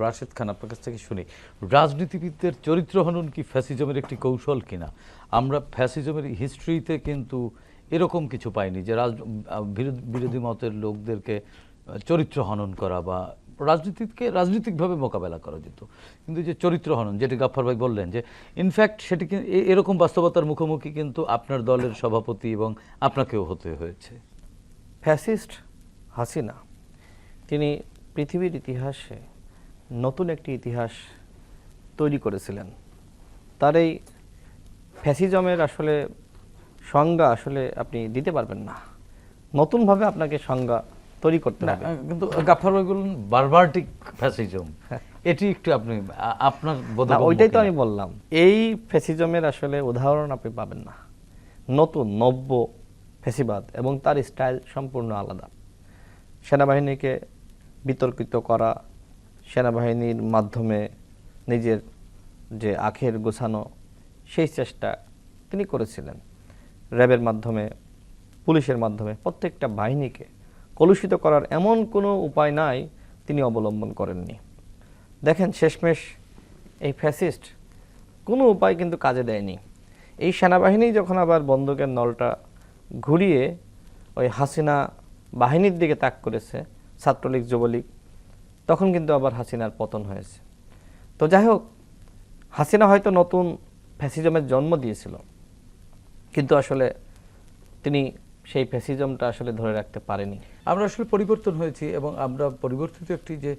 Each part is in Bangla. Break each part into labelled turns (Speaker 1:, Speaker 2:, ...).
Speaker 1: রাশেদ খান আপনার কাছ থেকে শুনি, রাজনীতিবিদদের চরিত্র হনন কি ফ্যাসিজমের একটি কৌশল কিনা? আমরা ফ্যাসিজমের হিস্ট্রিতে কিন্তু এরকম কিছু পাইনি যে রাজ বিরোধী- মতের লোকদেরকে চরিত্র হনন করা বা রাজনীতিকে রাজনৈতিকভাবে মোকাবেলা করা যেত। কিন্তু যে চরিত্র হনন, যেটি গাফফার ভাই বললেন যে ইনফ্যাক্ট সেটি এরকম বাস্তবতার মুখোমুখি কিন্তু আপনার দলের সভাপতি এবং আপনাকেও হতে হয়েছে।
Speaker 2: ফ্যাসিস্ট হাসিনা, তিনি পৃথিবীর ইতিহাসে নতুন একটি ইতিহাস তৈরি করেছিলেন। তার এই ফ্যাসিজমের আসলে সংজ্ঞা আসলে আপনি দিতে পারবেন না। নতুনভাবে আপনাকে সংজ্ঞা তৈরি করতে হবে।
Speaker 1: কিন্তু গাফার বারবারটিক ফ্যাসিজম। এটি একটু আপনি আপনার
Speaker 2: ওইটাই তো আমি বললাম। এই ফ্যাসিজমের আসলে উদাহরণ আপনি পাবেন না। নতুন নব্য ফ্যাসিবাদ এবং তার স্টাইল সম্পূর্ণ আলাদা। সেনাবাহিনীকে বিতর্কিত করা সেনাবাহিনীর মাধ্যমে নিজের যে আখের গোছানো সেই চেষ্টা তিনি করেছিলেন। র্যাবের মাধ্যমে, পুলিশের মাধ্যমে, প্রত্যেকটা বাহিনীকে কলুষিত করার এমন কোনো উপায় নাই তিনি অবলম্বন করেননি। দেখেন, শেষমেশ এই ফ্যাসিস্ট কোনো উপায় কিন্তু কাজে দেয়নি। এই সেনাবাহিনী যখন আবার বন্দুকের নলটা ঘুরিয়ে ওই হাসিনা বাহিনীর দিকে তাক করেছে, ছাত্রলীগ, যুবলীগ তখন কিন্তু আবার হাসিনার পতন হয়েছে। তো যাই হোক হাসিনা হয়তো নতুন ফ্যাসিজমের জন্ম দিয়েছিল, কিন্তু আসলে তিনি সেই ফ্যাসিজমটা আসলে ধরে রাখতে পারেনি।
Speaker 1: আমরা আসলে পরিবর্তন হয়েছি এবং আমরা পরিবর্তিত একটি যে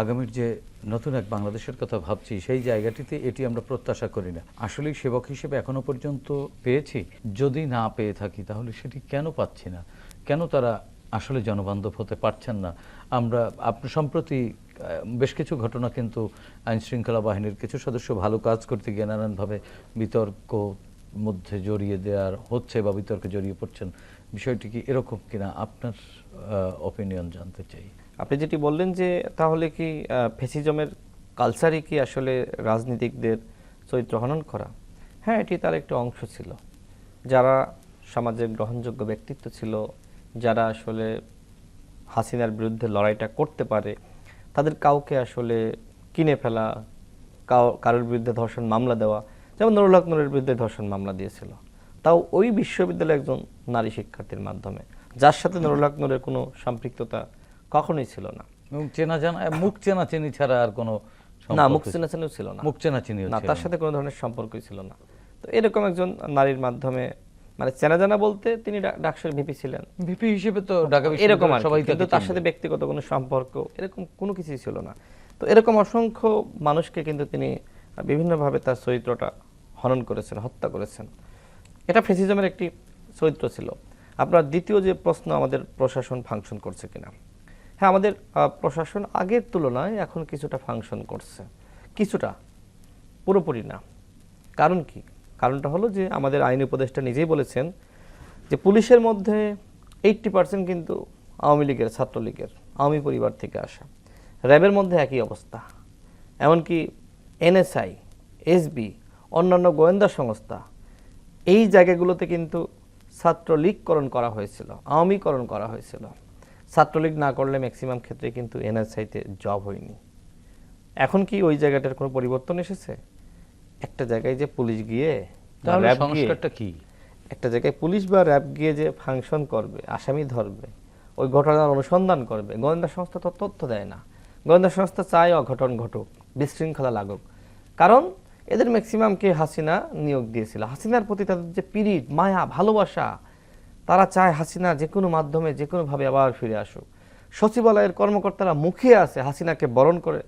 Speaker 1: আগামীর যে নতুন এক বাংলাদেশের কথা ভাবছি, সেই জায়গাটিতে এটি আমরা প্রত্যাশা করি না। আসলে সেবক হিসেবে এখনও পর্যন্ত পেয়েছি। যদি না পেয়ে থাকি, তাহলে সেটি কেন পাচ্ছি না? কেন তারা আসলে জনবান্ধব হতে পারছেন না? আমরা আপনি সম্প্রতি বেশ কিছু ঘটনা কিন্তু আইন শৃঙ্খলা বাহিনীর কিছু সদস্য ভালো কাজ করতে গিয়ে নানানভাবে বিতর্ক মধ্যে জড়িয়ে দেওয়ার, হচ্ছে বা বিতর্কে জড়িয়ে পড়ছেন, বিষয়টি কি এরকম কিনা আপনার অপিনিয়ন জানতে চাই।
Speaker 2: আপনি যেটি বললেন যে, তাহলে কি ফেসিজমের কালচারই কি আসলে রাজনীতিকদের চরিত্র হনন করা? হ্যাঁ এটি তার একটি অংশ ছিল। যারা সমাজের গ্রহণযোগ্য ব্যক্তিত্ব ছিল, যারা আসলে হাসিনার বিরুদ্ধে লড়াইটা করতে পারে তাদের কাউকে আসলে কিনে ফেলা কারোর বিরুদ্ধে ধর্ষণ মামলা দেওয়া যেমন নুরুল হক নুরের বিরুদ্ধে ধর্ষণ মামলা দিয়েছিল। তাও ওই বিশ্ববিদ্যালয়ের একজন নারী শিক্ষার্থীর মাধ্যমে যার সাথে নুরুল হক নুরের কোনো সম্পৃক্ততা কখনোই ছিল না।
Speaker 1: এবং চেনা জানা মুখ চেনা চিনি ছাড়া আর কোনো
Speaker 2: না
Speaker 1: সম্পর্ক
Speaker 2: চেনা চেনাচেনাও ছিল না।
Speaker 1: মুখ চেনা চিনিও
Speaker 2: না তার সাথে কোনো ধরনের সম্পর্কই ছিল না। তো এরকম একজন নারীর মাধ্যমে মানে চেনা জানা বলতে তিনি ডাকসুর ভিপি ছিলেন।
Speaker 1: ভিপি হিসেবে তো ঢাকা
Speaker 2: এরকম
Speaker 1: সবাই
Speaker 2: কিন্তু তার সাথে ব্যক্তিগত কোনো সম্পর্ক এরকম কোনো কিছুই ছিল না। তো এরকম অসংখ্য মানুষকে কিন্তু তিনি বিভিন্নভাবে তার চরিত্রটা হনন করেছেন হত্যা করেছেন। এটা ফেসিজমের একটি চরিত্র ছিল। আপনার দ্বিতীয় যে প্রশ্ন আমাদের প্রশাসন ফাংশন করছে কিনা? হ্যাঁ আমাদের প্রশাসন আগের তুলনায় এখন কিছুটা ফাংশন করছে। কিছুটা পুরোপুরি না। কারণ কি? কারণটা হলো যে আমাদের আইন উপদেষ্টা নিজেই বলেছেন যে পুলিশের মধ্যে এইট্টি পার্সেন্ট কিন্তু আওয়ামী লীগের, ছাত্রলীগের, আওয়ামী পরিবার থেকে আসা। র্যাবের মধ্যে একই অবস্থা। এমনকি এনএসআই, এসবি, অন্যান্য গোয়েন্দা সংস্থা, এই জায়গাগুলোতে কিন্তু ছাত্রলীগকরণ করা হয়েছিল, আওয়ামীকরণ করা হয়েছিল। ছাত্রলীগ না করলে ম্যাক্সিমাম ক্ষেত্রে কিন্তু এনএসআইতে জব হয়নি। এখন কি ওই জায়গাটার কোনো পরিবর্তন এসেছে? একটা জায়গায় যে পুলিশ গিয়ে
Speaker 1: তাহলে সংস্কারটা কি?
Speaker 2: একটা জায়গায় পুলিশ বা র্যাব গিয়ে যে ফাংশন করবে আসামি ধরবে ওই ঘটনার অনুসন্ধান করবে গোয়েন্দা সংস্থা তো তথ্য দেয় না। গোয়েন্দা সংস্থা চায় অঘটন ঘটুক বিশৃঙ্খলা লাগুক। কারণ এদের ম্যাক্সিমামকে হাসিনা নিয়োগ দিয়েছিল। হাসিনার প্রতি তাদের যে পিরিত মায়া ভালোবাসা তারা চায় হাসিনা যে কোনো মাধ্যমে যে কোনোভাবে আবার ফিরে আসুক। সচিবালয়ের কর্মকর্তারা মুখিয়ে আছে হাসিনাকে বরণ করে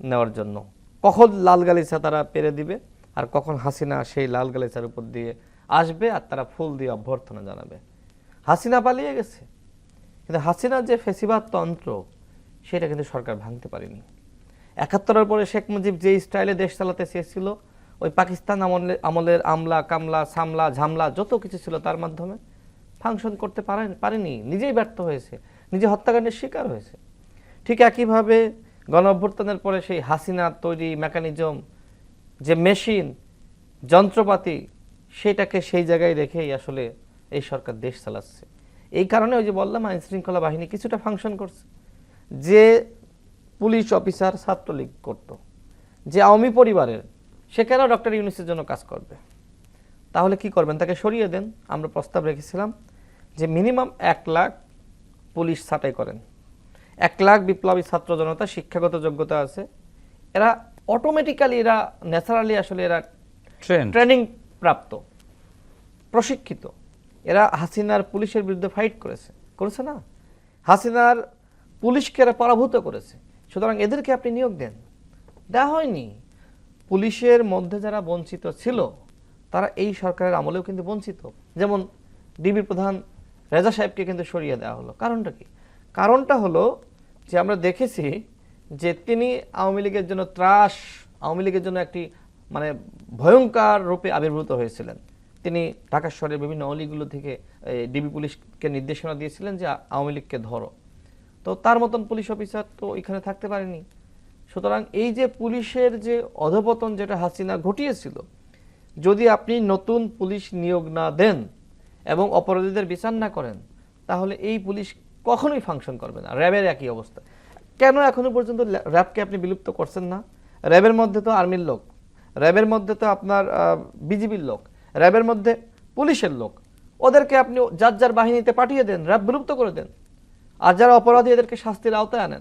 Speaker 2: নেওয়ার জন্য। কখন লাল গালিচা তারা পেরে দিবে আর কখন হাসিনা সেই লাল গালিচার উপর দিয়ে আসবে আর তারা ফুল দিয়ে অভ্যর্থনা জানাবে। হাসিনা পালিয়ে গেছে। কিন্তু হাসিনার যে ফেসিবাদ তন্ত্র, সেটা কিন্তু সরকার ভাঙতে পারেনি। একাত্তরের পরে শেখ মুজিব যে স্টাইলে দেশ চালাতে চেয়েছিল, ওই পাকিস্তান আমলে, আমলের আমলা, কামলা, সামলা, ঝামলা, যত কিছু ছিল তার মাধ্যমে ফাংশন করতে পারেন, পারেনি। নিজেই ব্যর্থ হয়েছে। নিজে হত্যাকাণ্ডের শিকার হয়েছে। ঠিক একইভাবে গণ অভ্যুত্থানের পরে সেই হাসিনা তৈরি মেকানিজম যে মেশিন যন্ত্রপাতি, সেটাকে সেই জায়গায় রেখেই আসলে এই সরকার দেশ চালাচ্ছে। এই কারণে ওই যে বললাম, আইন শৃঙ্খলা বাহিনী কিছুটা ফাংশন করছে। যে পুলিশ অফিসার ছাত্রলীগ করত, যে আওয়ামী পরিবারের, সে কেন ডক্টর ইউনিসের জন্য কাজ করবে? তাহলে কি করবেন? তাকে সরিয়ে দেন। আমরা প্রস্তাব রেখেছিলাম যে মিনিমাম এক লাখ পুলিশ ছাঁটাই করেন। এক লাখ বিপ্লবী ছাত্র জনতা শিক্ষাগত যোগ্যতা আছে। এরা অটোমেটিক্যালি এরা ন্যাচারালি আসলে এরা ট্রেনিং প্রাপ্ত প্রশিক্ষিত। এরা হাসিনার পুলিশের বিরুদ্ধে ফাইট করেছে। করেছে না। হাসিনার পুলিশকে এরা পরাভূত করেছে। সুতরাং এদেরকে আপনি নিয়োগ দেন। দেওয়া হয়নি। পুলিশের মধ্যে যারা বঞ্চিত ছিল তারা এই সরকারের আমলেও কিন্তু বঞ্চিত। যেমন ডিবির প্রধান রেজা সাহেবকে কিন্তু সরিয়ে দেওয়া হলো। কারণটা কি? কারণটা হলো যে আমরা দেখেছি যে তিনি আওয়ামী লীগের জন্য ত্রাস, আওয়ামী লীগের জন্য একটি মানে ভয়ঙ্কর রূপে আবির্ভূত হয়েছিলেন। তিনি ঢাকা শহরের বিভিন্ন অলিগুলো থেকে ডিবি পুলিশকে নির্দেশনা দিয়েছিলেন যে আওয়ামী লীগকে ধরো। তো তার মতন পুলিশ অফিসার তো এখানে থাকতে পারেনি। সুতরাং এই যে পুলিশের যে অধপতন যেটা হাসিনা ঘটিয়েছিল, যদি আপনি নতুন পুলিশ নিয়োগ না দেন এবং অপরাধীদের বিচার না করেন, তাহলে এই পুলিশ কখনোই ফাংশন করবে না। র্যাবের একই অবস্থা। কেন এখনও পর্যন্ত র্যাবকে আপনি বিলুপ্ত করছেন না? র্যাবের মধ্যে তো আর্মির লোক। র্যাবের মধ্যে তো আপনার বিজিবির লোক। র্যাবের মধ্যে পুলিশের লোক। ওদেরকে আপনি যার যার বাহিনীতে পাঠিয়ে দেন, র্যাব বিলুপ্ত করে দেন। আর যারা অপরাধী, এদেরকে শাস্তির আওতায় আনেন।